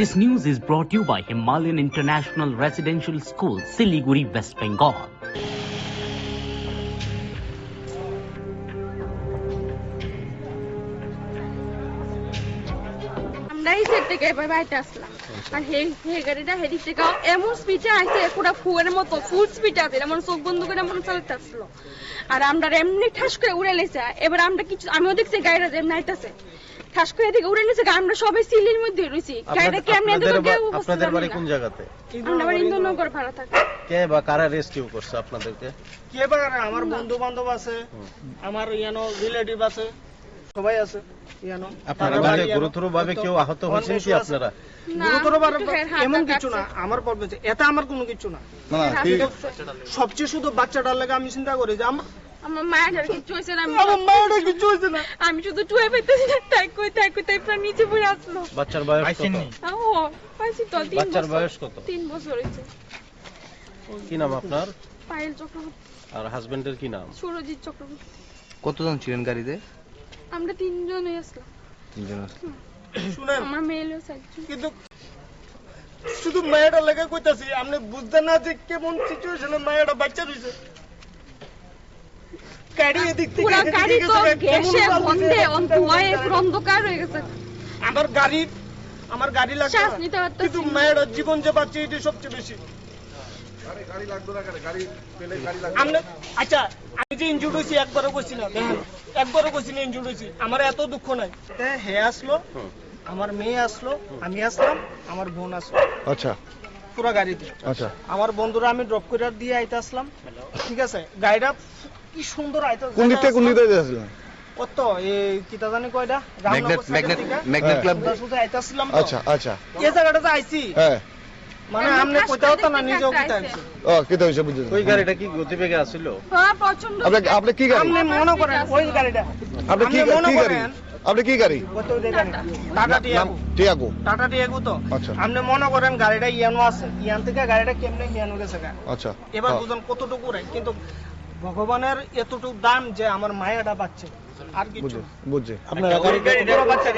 This news is brought to you by Himalayan International Residential School, Siliguri, West Bengal. আমরা এই side থেকে এবার বাড়িতে আসলাম। আর হে হে গাড়িটা হেদিক থেকে এমন স্পিডে পুরো ফুয়ের মতো ফুল স্পিডে আছে এমন চোখ বন্ধ করে এমন চালাতে আসলো। আর আমরা এমনি ঠাস করে উড়ে লেছে এবার আমরা কিছু আমিও দেখছি গাড়িটা যেমন আইতাছে। ঠাস করে এদিকে উড়ে নিছে আমরা সবাই সিলির মধ্যে রয়েছি গাড়িটা আপনাদের এদিকে বা- আপনাদের বাড়ি কোন জায়গাতে? আমরা বাড়ি ইন্দোনগর ভাড়া থাকি। কে বা কারা রেস্কিউ করছে আপনাদেরকে? কে বা আমার বন্ধু বান্ধব আছে আমার ইয়ানো রিলেটিভ আছে। সবাই আছে কেউ আহত কি আপনারা? না, গুরুতর ভাবে একটু হের হাতটা এমন কিছু না আমার পর এটা আমার কোনো কিছু না। হাত কিন্তু কাটছে। সবচেয়ে শুধু বাচ্চাটার লাগে আমি চিন্তা করি যে আমার আমার মায়ের কিছু হয়েছে না আমার মায়ের কিছু হয়েছে না। আমি শুধু টুয়ে পেতেছি না তাই কই তাই কই তাই প্রায় নিচে পড়ে আসলো। বাচ্চার বয়স কত? ও পাইছি তো তিন বাচ্চার বয়স কত? তিন বছর হয়েছে। কি নাম আপনার? পায়েল চক্রবর্তী। আর হাজবেন্ডের কি নাম? সুরজিৎ চক্রবর্তী। কতজন ছিলেন গাড়িতে? আমরা তিনজনই আসলাম। তিনজন শুনেন আমার মেয়েও চারজন কিন্তু শুধু মায়েরা লেগে কইতাছি আপনি বুঝতে না যে কেমন সিচুয়েশনে মায়েরা বাচ্চা রয়েছে গাড়ি এদিক থেকে পুরো গাড়ি তো গেছে, গ্যাসে দিছে, ধোঁয়ায় পুরো অন্ধকার হয়ে গেছে। আমার গাড়ি আমার গাড়ি লাগবে শ্বাস নিতে পারতেছি কিন্তু না। মায়ের জীবন যে বাঁচছে এটি সবচেয়ে বেশি। গাড়ি লাগবে না গাড়ি পেলে গাড়ি আমরা- আচ্ছা যে ইনজুর্ড হয়েছি একবারও কইছি না। দেখেন একবারও কইছি না ইনজুর্ড হয়েছি। আমার এত দুঃখ নাই। হে আসলো আমার মেয়ে আসলো আমি আসলাম আমার বোন আসলো। আচ্ছা। পুরো গাড়িতে। আচ্ছা। আমার বন্ধুরা আমি ড্রপ করে দিয়ে আইতে আসলাম। ঠিক আছে? গাড়িটা কি সুন্দর আইতে কোন দিক থেকে কোন দিক থেকে কত এই কিতা জানি কয়টা? ম্যাগনেট ম্যাগনেট ম্যাগনেট ক্লাব শুধু আইতে আসলাম আচ্ছা আচ্ছা। এই জায়গাটাতে আইছি। হ্যাঁ। মানে কইতে হতো না নিজেও ও তো বুঝতে ওই গাড়িটা কি গতিবেগে আসছিল? হ্যাঁ প্রচণ্ড আপনি আপনি কি গাড়ি? আপনি মনে করেন ওই গাড়িটা। আপনি কি কি গাড়ি? আপনি কি গাড়ি? Tata. Tiago. Tiago. Tata Tiago তো? আচ্ছা। আপনি মনে করেন গাড়িটা ইয়ানো আছে। ইয়ান থেকে গাড়িটা কেমনে ইয়ানো গেছে আচ্ছা এবার। বুঝুন কতটুকু রে? কিন্তু ভগবানের এতটুকু দাম যে আমার মায়েরা পাচ্ছে আর কিছু বুঝছি বুঝছি আপনারা গাড়িটা বাচ্চা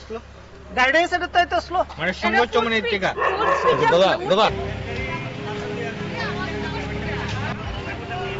আসলো? গাড়িটা এসে চাইতে আসলো মানে সঙ্গোচ্চ মানে টিকা দাদা দাদা